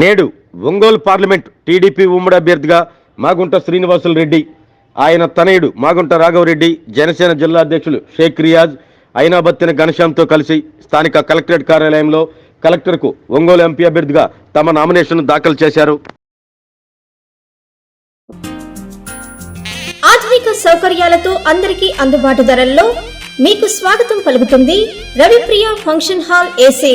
నేడు Ongole parliament TDP ఉమ్మడి అభ్యర్థిగా మాగుంట శ్రీనివాసులు రెడ్డి ఆయన తనయుడు మాగుంట రాఘవరెడ్డి జనసేన జిల్లా అధ్యక్షులు షేక్ రియాజ్ అయినాబత్తిన ఘనశ్యామ్తో కలిసి స్థానిక కలెక్టరేట్ కార్యాలయంలో కలెక్టర్కు ఒంగోలు ఎంపీ అభ్యర్థిగా తమ నామినేషన్ దాఖలు చేశారు. ఆధునిక సౌకర్యాలతో అందరికీ అందుబాటు ధరల్లో మీకు స్వాగతం పలుకుతుంది Ravipriya function hall AC.